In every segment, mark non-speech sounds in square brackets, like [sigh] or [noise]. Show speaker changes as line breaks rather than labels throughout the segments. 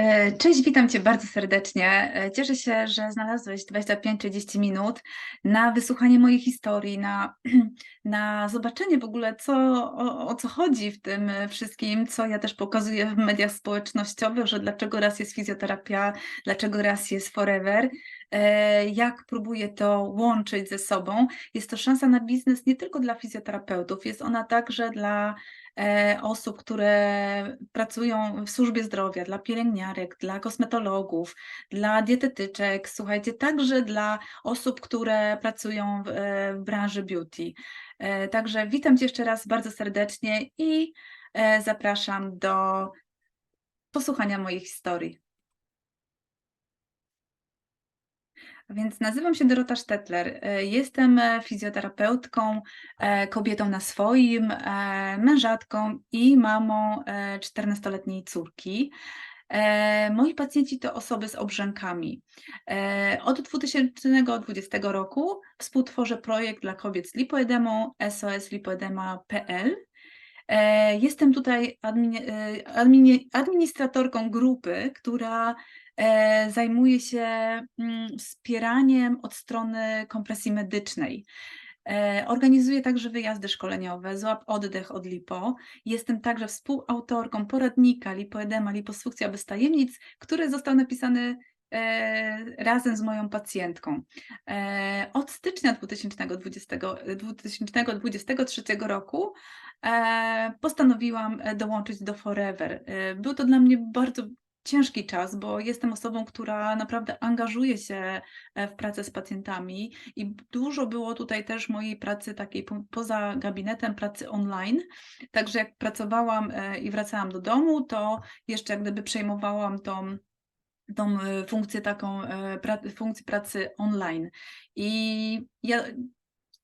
E, Cześć, witam Cię bardzo serdecznie. E, Cieszę się, że znalazłeś 25-30 minut na wysłuchanie mojej historii, na, [clears throat] na zobaczenie w ogóle, co, o, o co chodzi w tym wszystkim, co ja też pokazuję w mediach społecznościowych, że dlaczego raz jest fizjoterapia, dlaczego raz jest forever, e, jak próbuję to łączyć ze sobą. Jest to szansa na biznes nie tylko dla fizjoterapeutów, jest ona także dla e, osób, które pracują w służbie zdrowia, dla pielęgniarek, dla kosmetologów, dla dietetyczek, słuchajcie, także dla osób, które pracują w, e, branży beauty. E, Także witam Cię jeszcze raz bardzo serdecznie i e, zapraszam do posłuchania mojej historii. A Więc nazywam się Dorota Sztetler. E, Jestem e, fizjoterapeutką, e, kobietą na swoim, mężatką i mamą e, 14-letniej córki. Moi pacjenci to osoby z obrzękami. Od 2020 roku współtworzę projekt dla kobiet z lipoedemą soslipodema.pl. E, Jestem tutaj admini- admini- administratorką grupy, która zajmuje się mm, wspieraniem od strony kompresji medycznej. E, Organizuję także wyjazdy szkoleniowe, złap oddech od lipo. Jestem także współautorką poradnika Lipoedema, liposukcja bez tajemnic, który został napisany e, razem z moją pacjentką. E, Od stycznia 2020, 2023 roku e, postanowiłam e, dołączyć do Forever. E, Był to dla mnie bardzo ciężki czas, bo jestem osobą, która naprawdę angażuje się e, w pracę z pacjentami i dużo było tutaj też mojej pracy takiej po, poza gabinetem, pracy online. Także jak pracowałam e, i wracałam do domu, to jeszcze jak gdyby przejmowałam tą tą e, funkcję taką, pra, funkcję pracy online. I ja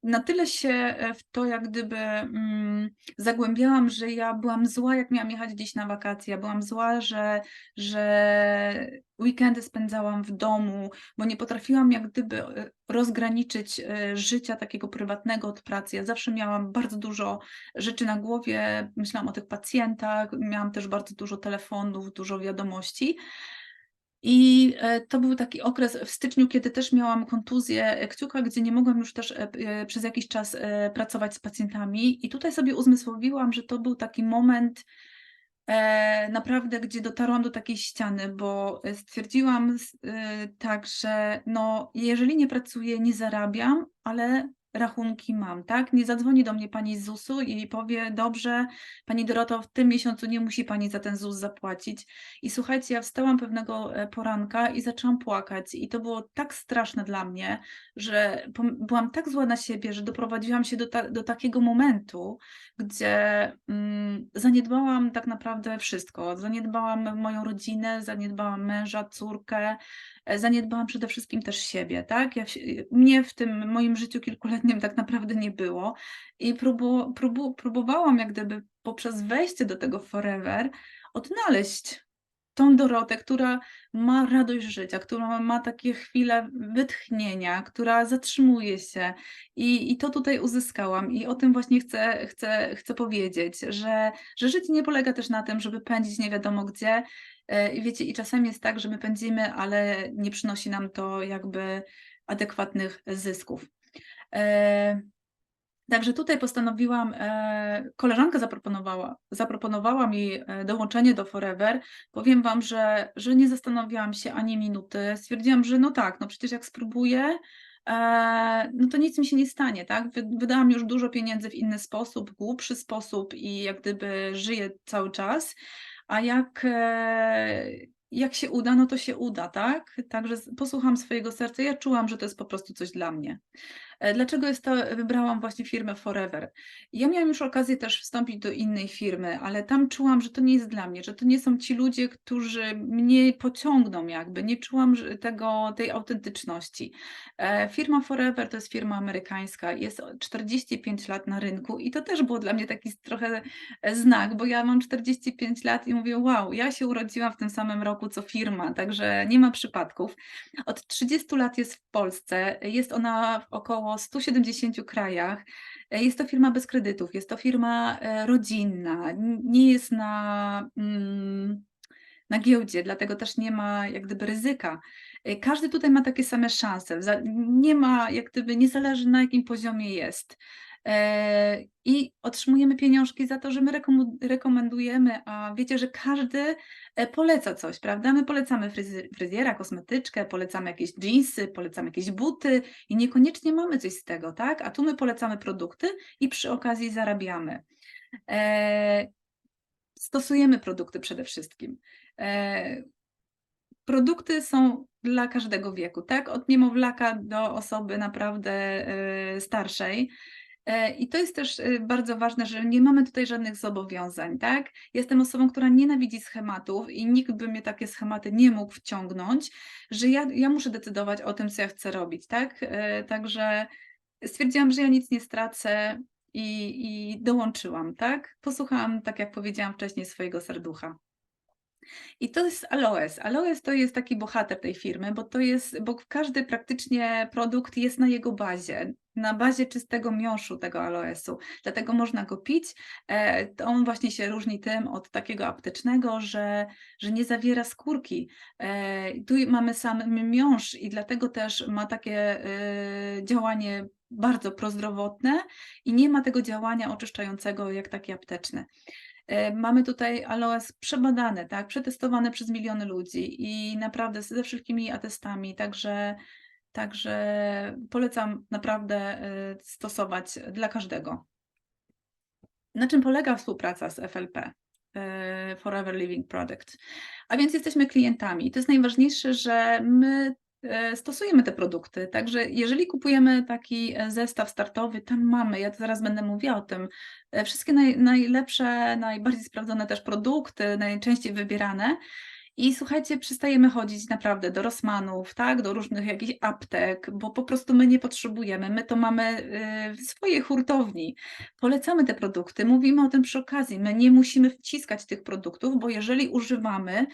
na tyle się e, w to jak gdyby mm, zagłębiałam, że ja byłam zła, jak miałam jechać gdzieś na wakacje. Ja byłam zła, że, że weekendy spędzałam w domu, bo nie potrafiłam jak gdyby e, rozgraniczyć e, życia takiego prywatnego od pracy. Ja zawsze miałam bardzo dużo rzeczy na głowie, myślałam o tych pacjentach, miałam też bardzo dużo telefonów, dużo wiadomości. I e, to był taki okres w styczniu, kiedy też miałam kontuzję kciuka, gdzie nie mogłam już też e, e, przez jakiś czas e, pracować z pacjentami. I tutaj sobie uzmysłowiłam, że to był taki moment e, naprawdę, gdzie dotarłam do takiej ściany, bo e, stwierdziłam e, tak, że no, jeżeli nie pracuję, nie zarabiam, ale rachunki mam, tak? Nie zadzwoni do mnie pani z ZUS-u i powie, dobrze, pani Doroto, w tym miesiącu nie musi pani za ten ZUS zapłacić. I słuchajcie, ja wstałam pewnego e, poranka i zaczęłam płakać. I to było tak straszne dla mnie, że byłam tak zła na siebie, że doprowadziłam się do, ta- do takiego momentu, gdzie mm, zaniedbałam tak naprawdę wszystko. Zaniedbałam moją rodzinę, zaniedbałam męża, córkę, e, zaniedbałam przede wszystkim też siebie, tak? Ja, mnie w tym moim życiu kilkuletnim tak naprawdę nie było i próbu, próbu, próbowałam jak gdyby poprzez wejście do tego forever odnaleźć tą Dorotę, która ma radość życia, która ma takie chwile wytchnienia, która zatrzymuje się i, i to tutaj uzyskałam i o tym właśnie chcę, chcę, chcę powiedzieć, że, że życie nie polega też na tym, żeby pędzić nie wiadomo gdzie e, i wiecie, i czasami jest tak, że my pędzimy, ale nie przynosi nam to jakby adekwatnych zysków. E, Także tutaj postanowiłam, e, koleżanka zaproponowała, zaproponowała mi e, dołączenie do Forever. Powiem Wam, że, że nie zastanawiałam się ani minuty. Stwierdziłam, że no tak, no przecież jak spróbuję, no to nic mi się nie stanie, tak? Wy- Wydałam już dużo pieniędzy w inny sposób, głupszy sposób i jak gdyby żyję cały czas. A jak, jak się uda, no to się uda, tak? Także posłucham swojego serca. Ja czułam, że to jest po prostu coś dla mnie. E, Dlaczego jest to, wybrałam właśnie firmę Forever? Ja miałam już okazję też wstąpić do innej firmy, ale tam czułam, że to nie jest dla mnie, że to nie są ci ludzie, którzy mnie pociągną jakby. Nie czułam tego, tej autentyczności. E, Firma Forever to jest firma amerykańska, jest o 45 lat na rynku i to też było dla mnie taki trochę e, znak, bo ja mam 45 lat i mówię, wow, ja się urodziłam w tym samym roku co firma, także nie ma przypadków. Od 30 lat jest w Polsce, jest ona w około 170 krajach. E, Jest to firma bez kredytów, jest to firma e, rodzinna, nie jest na, mm, na giełdzie, dlatego też nie ma jak gdyby ryzyka. Y, każdy tutaj ma takie same szanse. Nie ma, jak gdyby, nie zależy na jakim poziomie jest. E, I otrzymujemy pieniążki za to, że my rekomendujemy, a wiecie, że każdy e, poleca coś, prawda? My polecamy fryzjera, kosmetyczkę, polecamy jakieś jeansy, polecamy jakieś buty i niekoniecznie mamy coś z tego, tak? A tu my polecamy produkty i przy okazji zarabiamy. E, stosujemy produkty przede wszystkim. Produkty są dla każdego wieku, tak? Od niemowlaka do osoby naprawdę starszej. E, I to jest też y, bardzo ważne, że nie mamy tutaj żadnych zobowiązań, tak? Jestem osobą, która nienawidzi schematów i nikt by mnie takie schematy nie mógł wciągnąć, że ja, ja muszę decydować o tym, co ja chcę robić, tak? E, także stwierdziłam, że ja nic nie stracę i, i dołączyłam, tak? Posłuchałam, tak jak powiedziałam wcześniej, swojego serducha. I to jest Aloes. Aloes to jest taki bohater tej firmy, bo to jest, bo każdy praktycznie produkt jest na jego bazie, na bazie czystego miąższu tego aloesu. Dlatego można go pić. E, on właśnie się różni tym od takiego aptecznego, że, że nie zawiera skórki. E, tu mamy sam miąższ i dlatego też ma takie e, działanie bardzo prozdrowotne i nie ma tego działania oczyszczającego jak taki apteczny. Mamy tutaj aloes przebadane, tak, przetestowane przez miliony ludzi i naprawdę ze wszystkimi atestami, także, także polecam naprawdę e, stosować dla każdego. Na czym polega współpraca z FLP? E, Forever Living Product. A więc jesteśmy klientami. To jest najważniejsze, że my E, stosujemy te produkty. Także jeżeli kupujemy taki e, zestaw startowy, tam mamy, ja zaraz będę mówiła o tym, e, wszystkie naj, najlepsze, najbardziej sprawdzone też produkty, najczęściej wybierane. I słuchajcie, przestajemy chodzić naprawdę do Rosmanów, tak, do różnych jakichś aptek, bo po prostu my nie potrzebujemy. My to mamy w swojej hurtowni. Polecamy te produkty, mówimy o tym przy okazji. My nie musimy wciskać tych produktów, bo jeżeli używamy,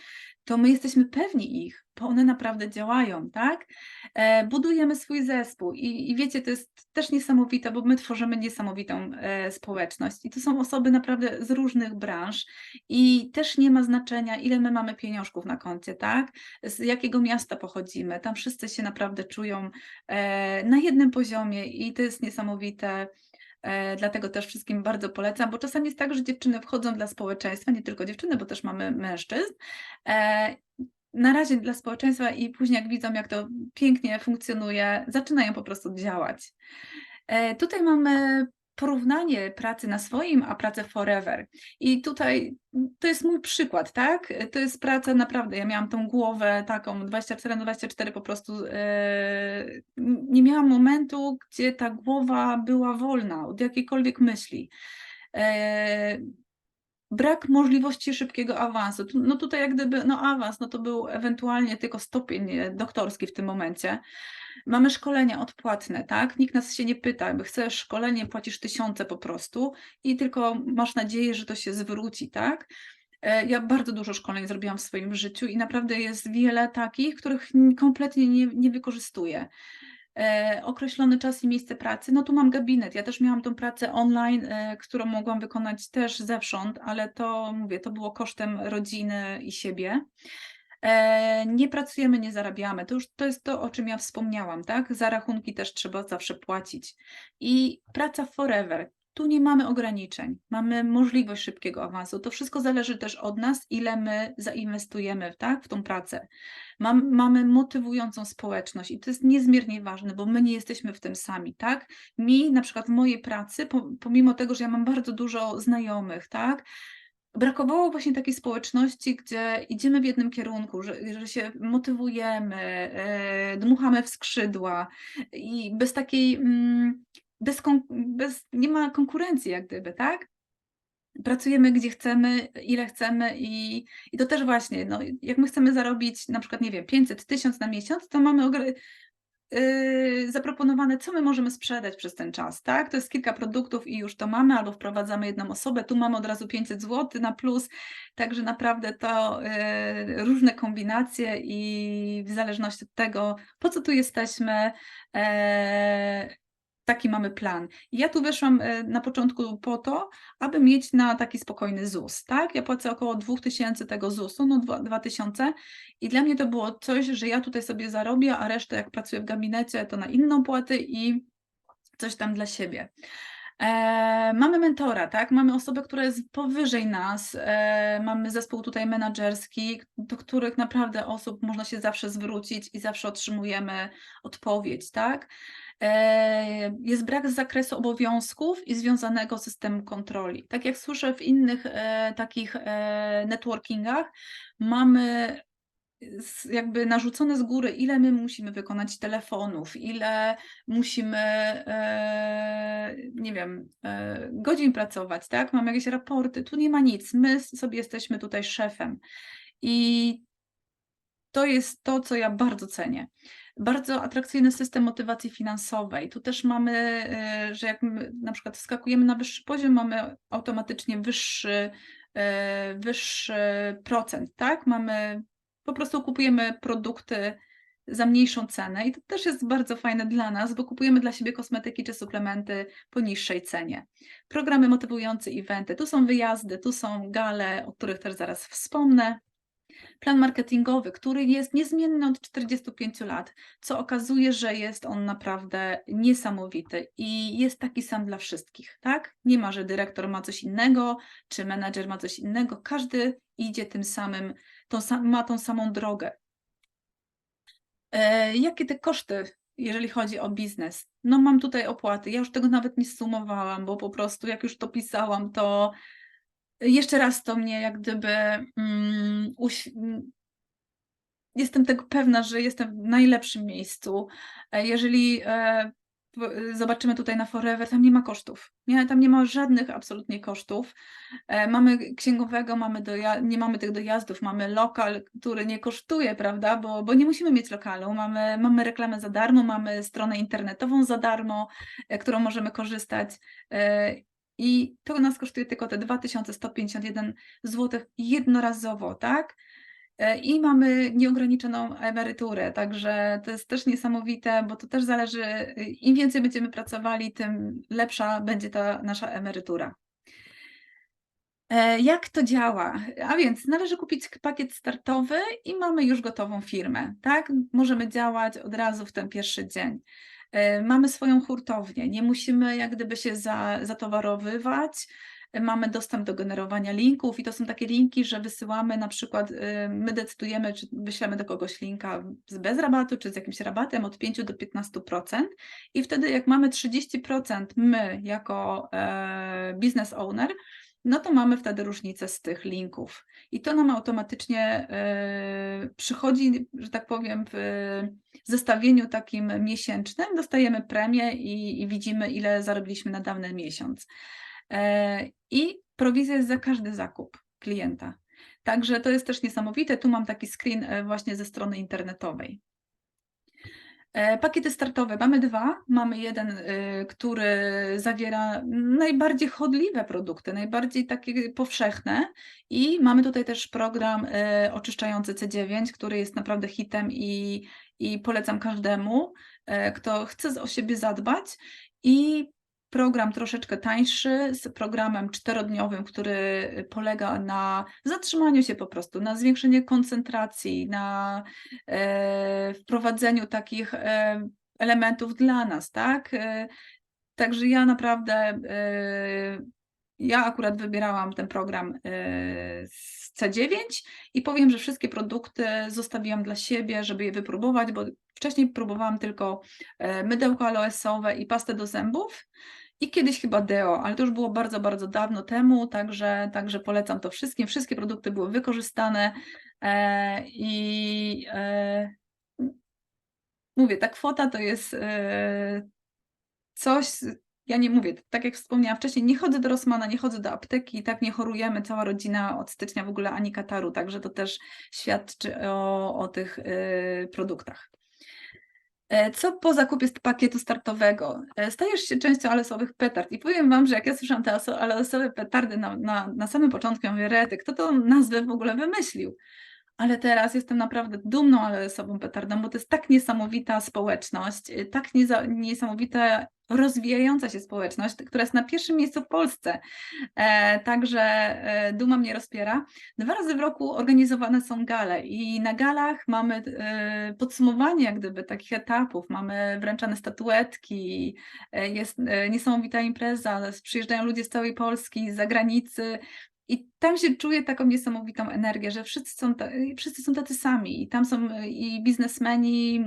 to my jesteśmy pewni ich, bo one naprawdę działają, tak? E, budujemy swój zespół i, i, wiecie, to jest też niesamowite, bo my tworzymy niesamowitą e, społeczność i to są osoby naprawdę z różnych branż i też nie ma znaczenia, ile my mamy pieniążków na koncie, tak? Z jakiego miasta pochodzimy, tam wszyscy się naprawdę czują e, na jednym poziomie i to jest niesamowite. E, dlatego też wszystkim bardzo polecam, bo czasami jest tak, że dziewczyny wchodzą dla społeczeństwa, nie tylko dziewczyny, bo też mamy mężczyzn. E, na razie dla społeczeństwa i później jak widzą, jak to pięknie funkcjonuje, zaczynają po prostu działać. E, tutaj mamy porównanie pracy na swoim, a pracy forever. I tutaj to jest mój przykład, tak? To jest praca naprawdę. Ja miałam tą głowę taką 24 na 24 po prostu. Yy, nie miałam momentu, gdzie ta głowa była wolna od jakiejkolwiek myśli. Yy, brak możliwości szybkiego awansu. No tutaj jak gdyby, no awans, no to był ewentualnie tylko stopień doktorski w tym momencie. Mamy szkolenia odpłatne, tak? Nikt nas się nie pyta, jakby chcesz szkolenie, płacisz tysiące po prostu i tylko masz nadzieję, że to się zwróci, tak? E, ja bardzo dużo szkoleń zrobiłam w swoim życiu i naprawdę jest wiele takich, których kompletnie nie, nie wykorzystuję. E, określony czas i miejsce pracy. No tu mam gabinet. Ja też miałam tą pracę online, e, którą mogłam wykonać też zewsząd, ale to mówię, to było kosztem rodziny i siebie. E, nie pracujemy, nie zarabiamy. To już to jest to, o czym ja wspomniałam, tak? Za rachunki też trzeba zawsze płacić. I praca forever. Tu nie mamy ograniczeń, mamy możliwość szybkiego awansu. To wszystko zależy też od nas, ile my zainwestujemy tak, w tą pracę. Mam, mamy motywującą społeczność i to jest niezmiernie ważne, bo my nie jesteśmy w tym sami, tak? Mi na przykład w mojej pracy, pomimo tego, że ja mam bardzo dużo znajomych, tak? Brakowało właśnie takiej społeczności, gdzie idziemy w jednym kierunku, że, że się motywujemy, e, dmuchamy w skrzydła i bez takiej, mm, bez, bez, nie ma konkurencji jak gdyby, tak? Pracujemy gdzie chcemy, ile chcemy i, i to też właśnie, no, jak my chcemy zarobić na przykład, nie wiem, 500, 1000 na miesiąc, to mamy Yy, zaproponowane, co my możemy sprzedać przez ten czas, tak? To jest kilka produktów i już to mamy, albo wprowadzamy jedną osobę, tu mamy od razu 500 zł na plus, także naprawdę to yy, różne kombinacje i w zależności od tego, po co tu jesteśmy, yy, taki mamy plan. I ja tu weszłam e, na początku po to, aby mieć na taki spokojny ZUS, tak? Ja płacę około 2000 tego ZUS-u, no dwa- 2000 i dla mnie to było coś, że ja tutaj sobie zarobię, a resztę jak pracuję w gabinecie, to na inną płatę i coś tam dla siebie. E, mamy mentora, tak? Mamy osobę, która jest powyżej nas. E, mamy zespół tutaj menedżerski, do których naprawdę osób można się zawsze zwrócić i zawsze otrzymujemy odpowiedź, tak? E, jest brak zakresu obowiązków i związanego systemu kontroli. Tak jak słyszę w innych e, takich e, networkingach, mamy jakby narzucone z góry, ile my musimy wykonać telefonów, ile musimy, e, nie wiem, e, godzin pracować, tak? Mamy jakieś raporty, tu nie ma nic, my sobie jesteśmy tutaj szefem. I to jest to, co ja bardzo cenię. Bardzo atrakcyjny system motywacji finansowej. Tu też mamy, e, że jak na przykład wskakujemy na wyższy poziom, mamy automatycznie wyższy, wyższy procent, tak? Mamy, po prostu kupujemy produkty za mniejszą cenę i to też jest bardzo fajne dla nas, bo kupujemy dla siebie kosmetyki czy suplementy po niższej cenie. Programy motywujące, eventy, tu są wyjazdy, tu są gale, o których też zaraz wspomnę. Plan marketingowy, który jest niezmienny od 45 lat, co okazuje, że jest on naprawdę niesamowity i jest taki sam dla wszystkich, tak? Nie ma, że dyrektor ma coś innego, czy menadżer ma coś innego, każdy idzie tym samym, sam- ma tą samą drogę. E, jakie te koszty, jeżeli chodzi o biznes? No mam tutaj opłaty, ja już tego nawet nie sumowałam, bo po prostu jak już to pisałam, to jeszcze raz to mnie jak gdyby mm, uś... m, jestem tego pewna, że jestem w najlepszym miejscu. E, Jeżeli e, zobaczymy tutaj na Forever, tam nie ma kosztów. Nie, tam nie ma żadnych absolutnie kosztów. E, Mamy księgowego, mamy nie mamy tych dojazdów, mamy lokal, który nie kosztuje, prawda? Bo, bo nie musimy mieć lokalu. Mamy, mamy reklamę za darmo, mamy stronę internetową za darmo, e, którą możemy korzystać. E, I to nas kosztuje tylko te 2151 zł jednorazowo, tak? E, I mamy nieograniczoną emeryturę, także to jest też niesamowite, bo to też zależy, y, im więcej będziemy pracowali, tym lepsza będzie ta nasza emerytura. E, Jak to działa? A więc należy kupić pakiet startowy i mamy już gotową firmę, tak? Możemy działać od razu w ten pierwszy dzień. E, Mamy swoją hurtownię, nie musimy jak gdyby się za, zatowarowywać. Mamy dostęp do generowania linków i to są takie linki, że wysyłamy na przykład, y, my decydujemy, czy wyślemy do kogoś linka z bez rabatu, czy z jakimś rabatem od 5 do 15%. I wtedy jak mamy 30% my jako e, business owner, no to mamy wtedy różnicę z tych linków. I to nam automatycznie e, przychodzi, że tak powiem, w zestawieniu takim miesięcznym, dostajemy premię i, i widzimy, ile zarobiliśmy na dany miesiąc. E, I prowizja jest za każdy zakup klienta. Także to jest też niesamowite. Tu mam taki screen e, właśnie ze strony internetowej. E, Pakiety startowe mamy dwa. Mamy jeden, który zawiera najbardziej chodliwe produkty, najbardziej takie powszechne i mamy tutaj też program oczyszczający C9, który jest naprawdę hitem i, i polecam każdemu, kto chce o siebie zadbać i program troszeczkę tańszy z programem czterodniowym, który polega na zatrzymaniu się po prostu, na zwiększeniu koncentracji, na e, wprowadzeniu takich e, elementów dla nas, tak? E, Także ja naprawdę, e, ja akurat wybierałam ten program e, z C9 i powiem, że wszystkie produkty zostawiłam dla siebie, żeby je wypróbować, bo wcześniej próbowałam tylko e, mydełko aloesowe i pastę do zębów. I kiedyś chyba deo, ale to już było bardzo, bardzo dawno temu, także, także polecam to wszystkim. Wszystkie produkty były wykorzystane e, i e, mówię, ta kwota to jest e, coś, ja nie mówię, tak jak wspomniałam wcześniej, nie chodzę do Rossmana, nie chodzę do apteki i tak nie chorujemy, cała rodzina od stycznia w ogóle ani kataru, także to też świadczy o, o tych e, produktach. E, Co po zakupie pakietu startowego? E, Stajesz się częścią alesowych petard i powiem Wam, że jak ja słyszałam te alesowe petardy na, na, na samym początku, ja mówię, Rety, kto tą nazwę w ogóle wymyślił? Ale teraz jestem naprawdę dumną alesową petardą, bo to jest tak niesamowita społeczność, y, tak nieza, niesamowite rozwijająca się społeczność, która jest na pierwszym miejscu w Polsce. E, także e, duma mnie rozpiera. Dwa razy w roku organizowane są gale i na galach mamy e, podsumowanie jak gdyby takich etapów, mamy wręczane statuetki, e, jest e, niesamowita impreza, przyjeżdżają ludzie z całej Polski, z zagranicy, i tam się czuje taką niesamowitą energię, że wszyscy są, wszyscy są tacy sami. I tam są i biznesmeni,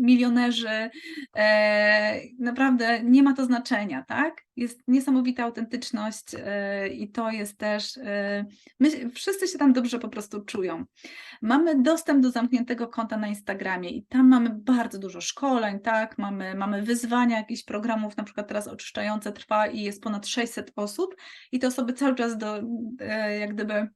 milionerzy. E, naprawdę nie ma to znaczenia, tak? Jest niesamowita autentyczność e, i to jest też. E, my, wszyscy się tam dobrze po prostu czują. Mamy dostęp do zamkniętego konta na Instagramie i tam mamy bardzo dużo szkoleń, tak? Mamy, mamy wyzwania jakichś programów, na przykład teraz oczyszczające trwa i jest ponad 600 osób i te osoby cały czas do, e, jak gdyby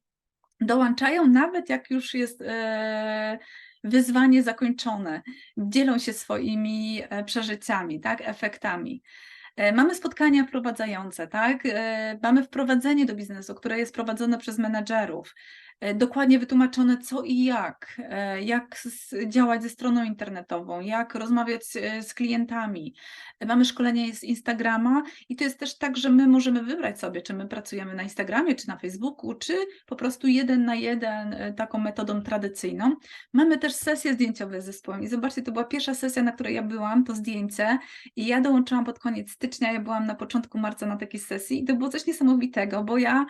dołączają, nawet jak już jest e, wyzwanie zakończone, dzielą się swoimi e, przeżyciami, tak? Efektami. E, Mamy spotkania wprowadzające, tak? Mamy wprowadzenie do biznesu, które jest prowadzone przez menedżerów. E, Dokładnie wytłumaczone co i jak, e, jak działać ze stroną internetową, jak rozmawiać e, z klientami. Mamy szkolenie z Instagrama i to jest też tak, że my możemy wybrać sobie, czy my pracujemy na Instagramie, czy na Facebooku, czy po prostu jeden na jeden taką metodą tradycyjną. Mamy też sesje zdjęciowe z zespołem i zobaczcie, to była pierwsza sesja, na której ja byłam, to zdjęcie i ja dołączyłam pod koniec stycznia, ja byłam na początku marca na takiej sesji i to było coś niesamowitego, bo ja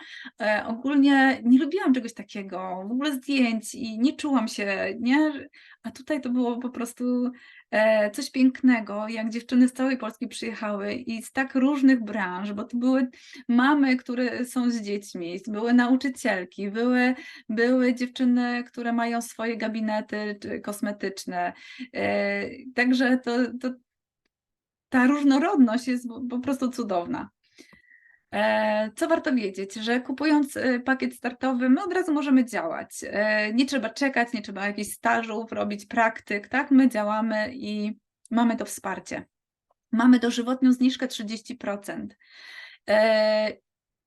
ogólnie nie lubiłam czegoś takiego, w ogóle zdjęć i nie czułam się, nie? A tutaj to było po prostu e, coś pięknego, jak dziewczyny z całej Polski przyjechały i z tak różnych branż, bo to były mamy, które są z dziećmi, były nauczycielki, były, były dziewczyny, które mają swoje gabinety kosmetyczne. E, Także to, to, ta różnorodność jest po prostu cudowna. E, Co warto wiedzieć, że kupując e, pakiet startowy, my od razu możemy działać. E, Nie trzeba czekać, nie trzeba jakichś stażów, robić praktyk, tak? My działamy i mamy to wsparcie. Mamy dożywotnią zniżkę 30%. E,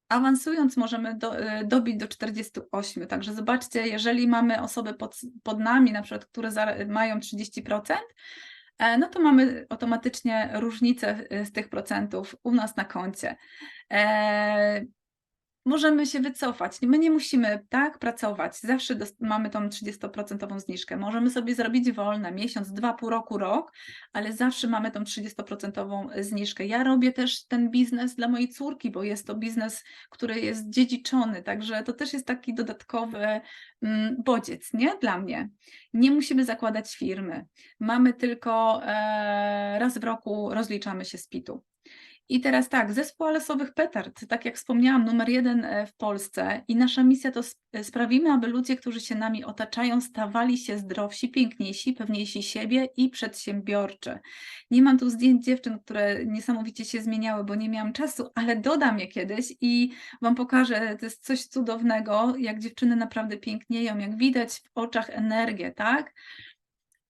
Awansując możemy do, dobić do 48. Także zobaczcie, jeżeli mamy osoby pod, pod nami, na przykład, które za, mają 30%, e, no to mamy automatycznie różnicę e, z tych procentów u nas na koncie. Możemy się wycofać. My nie musimy tak pracować. Zawsze mamy tą 30% zniżkę. Możemy sobie zrobić wolne miesiąc, dwa, pół roku, rok, ale zawsze mamy tą 30% zniżkę. Ja robię też ten biznes dla mojej córki, bo jest to biznes, który jest dziedziczony, także to też jest taki dodatkowy mm, bodziec, nie? Dla mnie. Nie musimy zakładać firmy. Mamy tylko e, raz w roku rozliczamy się z PIT-u. I teraz tak, zespół alesowych petard, tak jak wspomniałam, numer jeden e, w Polsce i nasza misja to sp- sprawimy, aby ludzie, którzy się nami otaczają, stawali się zdrowsi, piękniejsi, pewniejsi siebie i przedsiębiorczy. Nie mam tu zdjęć dziewczyn, które niesamowicie się zmieniały, bo nie miałam czasu, ale dodam je kiedyś i Wam pokażę, to jest coś cudownego, jak dziewczyny naprawdę pięknieją, jak widać w oczach energię, tak?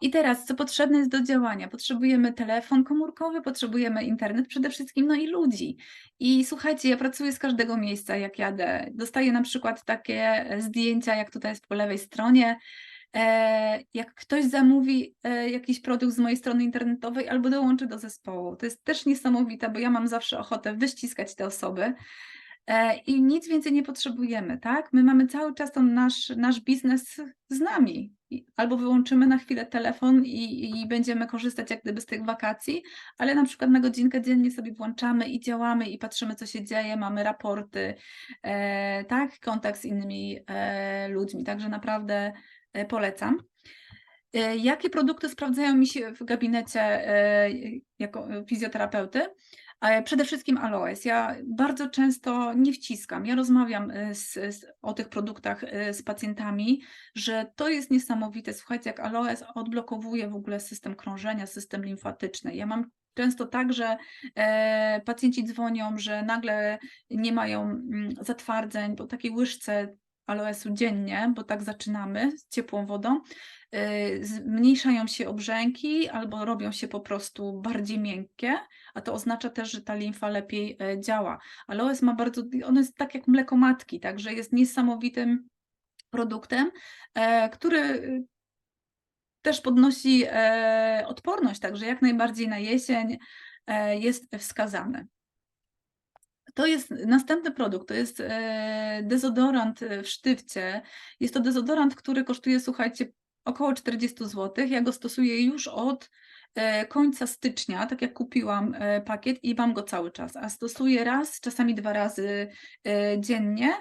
I teraz, co potrzebne jest do działania? Potrzebujemy telefon komórkowy, potrzebujemy internet przede wszystkim, no i ludzi. I słuchajcie, ja pracuję z każdego miejsca, jak jadę. Dostaję na przykład takie e, zdjęcia, jak tutaj jest po lewej stronie. E, jak ktoś zamówi e, jakiś produkt z mojej strony internetowej albo dołączy do zespołu, to jest też niesamowite, bo ja mam zawsze ochotę wyściskać te osoby. E, I nic więcej nie potrzebujemy, tak? My mamy cały czas ten nasz, nasz biznes z nami. Albo wyłączymy na chwilę telefon i, i będziemy korzystać jak gdyby z tych wakacji, ale na przykład na godzinkę dziennie sobie włączamy i działamy i patrzymy, co się dzieje, mamy raporty, e, tak? Kontakt z innymi e, ludźmi. Także naprawdę e, polecam. E, Jakie produkty sprawdzają mi się w gabinecie e, jako fizjoterapeuty? E, Przede wszystkim aloes. Ja bardzo często nie wciskam. Ja rozmawiam e, z, z, o tych produktach e, z pacjentami, że to jest niesamowite. Słuchajcie, jak aloes odblokowuje w ogóle system krążenia, system limfatyczny. Ja mam często tak, że pacjenci dzwonią, że nagle nie mają mm, zatwardzeń po takiej łyżce aloesu dziennie, bo tak zaczynamy z ciepłą wodą, y, zmniejszają się obrzęki albo robią się po prostu bardziej miękkie, a to oznacza też, że ta limfa lepiej e, działa. Aloes ma bardzo, ono jest tak jak mleko matki, także jest niesamowitym produktem, e, który y, też podnosi e, odporność, także jak najbardziej na jesień e, jest wskazany. To jest następny produkt, to jest e, dezodorant e, w sztywcie. Jest to dezodorant, który kosztuje, słuchajcie, około 40 zł. Ja go stosuję już od e, końca stycznia, tak jak kupiłam pakiet i mam go cały czas, a stosuję raz, czasami dwa razy dziennie.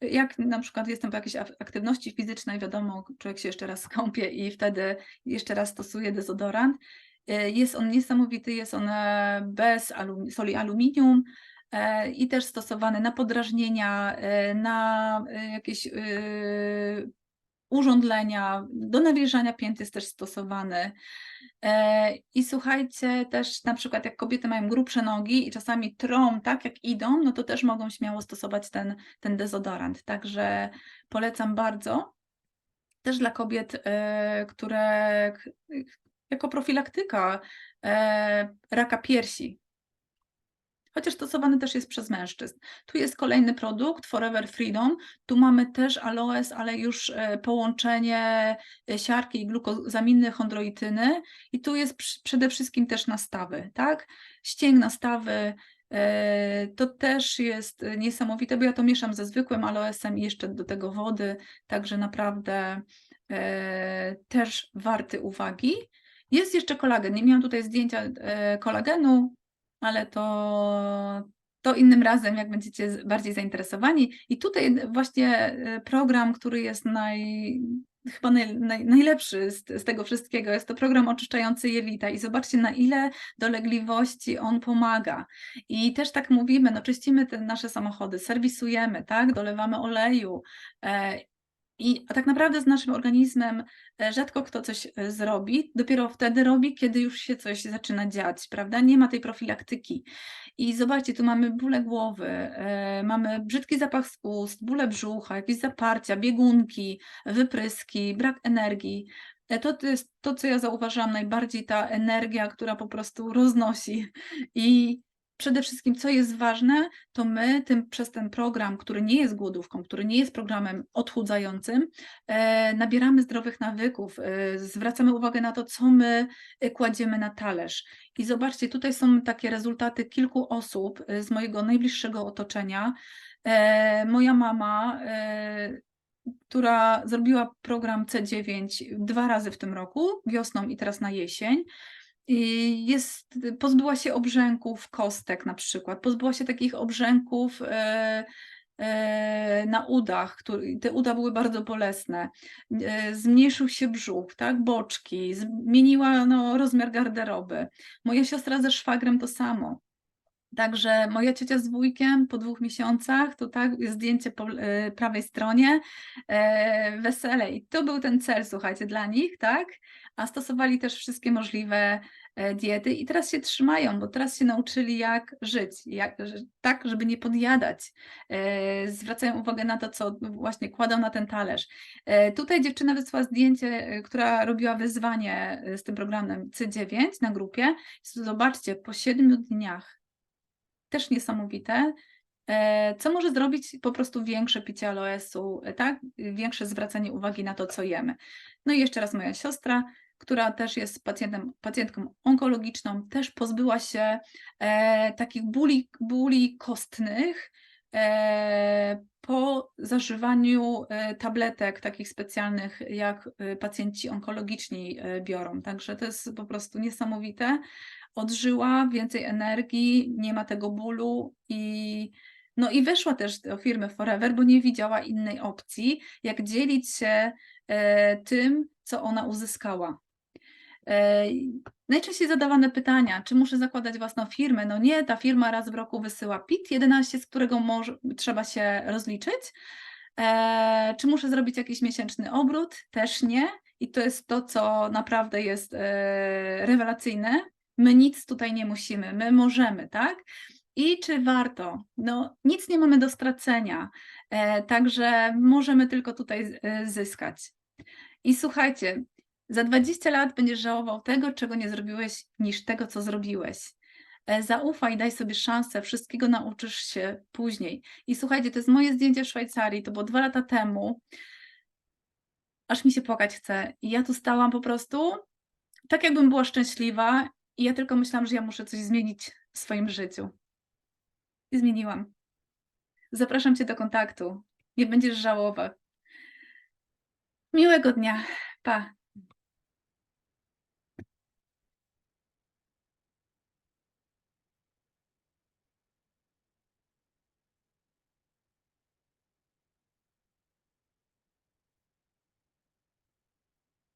Jak na przykład jestem po jakiejś ak- aktywności fizycznej, wiadomo, człowiek się jeszcze raz kąpie i wtedy jeszcze raz stosuje dezodorant. Jest on niesamowity, jest on bez alum- soli aluminium i też stosowany na podrażnienia, e, na e, jakieś e, urządlenia, do nawilżania pięt jest też stosowany. E, I słuchajcie, też na przykład jak kobiety mają grubsze nogi i czasami trą tak jak idą, no to też mogą śmiało stosować ten, ten dezodorant. Także polecam bardzo. Też dla kobiet, e, które jako profilaktyka e, raka piersi, chociaż stosowany też jest przez mężczyzn. Tu jest kolejny produkt, Forever Freedom. Tu mamy też aloes, ale już e, połączenie e, siarki i glukozaminy chondroityny. I tu jest przede wszystkim też nastawy, tak? Ścięg nastawy. e, To też jest niesamowite, bo ja to mieszam ze zwykłym aloesem i jeszcze do tego wody, także naprawdę też warty uwagi. Jest jeszcze kolagen. Nie miałam tutaj zdjęcia kolagenu, ale to, to innym razem, jak będziecie bardziej zainteresowani. I tutaj właśnie e, program, który jest naj, chyba naj, naj, najlepszy z, z tego wszystkiego, jest to program oczyszczający jelita. I zobaczcie, na ile dolegliwości on pomaga. I też tak mówimy, no czyścimy te nasze samochody, serwisujemy, tak, dolewamy oleju. E, i tak naprawdę z naszym organizmem e, rzadko kto coś e, zrobi, dopiero wtedy robi, kiedy już się coś zaczyna dziać, prawda? Nie ma tej profilaktyki. I zobaczcie, tu mamy bóle głowy, e, mamy brzydki zapach z ust, bóle brzucha, jakieś zaparcia, biegunki, wypryski, brak energii. To, to jest to, co ja zauważyłam najbardziej, ta energia, która po prostu roznosi. I przede wszystkim, co jest ważne, to my tym, przez ten program, który nie jest głodówką, który nie jest programem odchudzającym, e, nabieramy zdrowych nawyków, e, zwracamy uwagę na to, co my e, kładziemy na talerz. I zobaczcie, tutaj są takie rezultaty kilku osób e, z mojego najbliższego otoczenia. E, moja mama, e, która zrobiła program C9 dwa razy w tym roku, wiosną i teraz na jesień. Jest, pozbyła się obrzęków kostek na przykład, pozbyła się takich obrzęków e, e, na udach, który, te uda były bardzo bolesne. E, zmniejszył się brzuch, tak, boczki, zmieniła no, rozmiar garderoby. Moja siostra ze szwagrem to samo. Także moja ciocia z wujkiem po dwóch miesiącach, to tak, zdjęcie po e, prawej stronie, e, wesele. I to był ten cel, słuchajcie, dla nich, tak? A stosowali też wszystkie możliwe e, diety i teraz się trzymają, bo teraz się nauczyli, jak żyć, jak, tak, żeby nie podjadać. E, Zwracają uwagę na to, co właśnie kładą na ten talerz. Tutaj dziewczyna wysłała zdjęcie, która robiła wyzwanie z tym programem C9 na grupie. Zobaczcie, po siedmiu dniach też niesamowite. E, Co może zrobić po prostu większe picie aloesu, e, tak? Większe zwracanie uwagi na to, co jemy. No i jeszcze raz moja siostra, która też jest pacjentem, pacjentką onkologiczną, też pozbyła się e, takich bóli, bóli kostnych e, po zażywaniu e, tabletek takich specjalnych, jak e, pacjenci onkologiczni biorą. Także to jest po prostu niesamowite odżyła, więcej energii, nie ma tego bólu i no i weszła też do firmy Forever, bo nie widziała innej opcji, jak dzielić się e, tym, co ona uzyskała. E, Najczęściej zadawane pytania, czy muszę zakładać własną firmę? No nie, ta firma raz w roku wysyła PIT 11, z którego trzeba się rozliczyć. E, czy muszę zrobić jakiś miesięczny obrót? Też nie. I to jest to, co naprawdę jest e, rewelacyjne. My nic tutaj nie musimy, my możemy, tak? I czy warto? No, nic nie mamy do stracenia, e, także możemy tylko tutaj e, zyskać. I słuchajcie, za 20 lat będziesz żałował tego, czego nie zrobiłeś, niż tego, co zrobiłeś. E, Zaufaj, daj sobie szansę, wszystkiego nauczysz się później. I słuchajcie, to jest moje zdjęcie w Szwajcarii, to było dwa lata temu. Aż mi się płakać chce. I ja tu stałam po prostu, tak jakbym była szczęśliwa I ja tylko myślałam, że ja muszę coś zmienić w swoim życiu. I zmieniłam. Zapraszam cię do kontaktu. Nie będziesz żałować. Miłego dnia. Pa.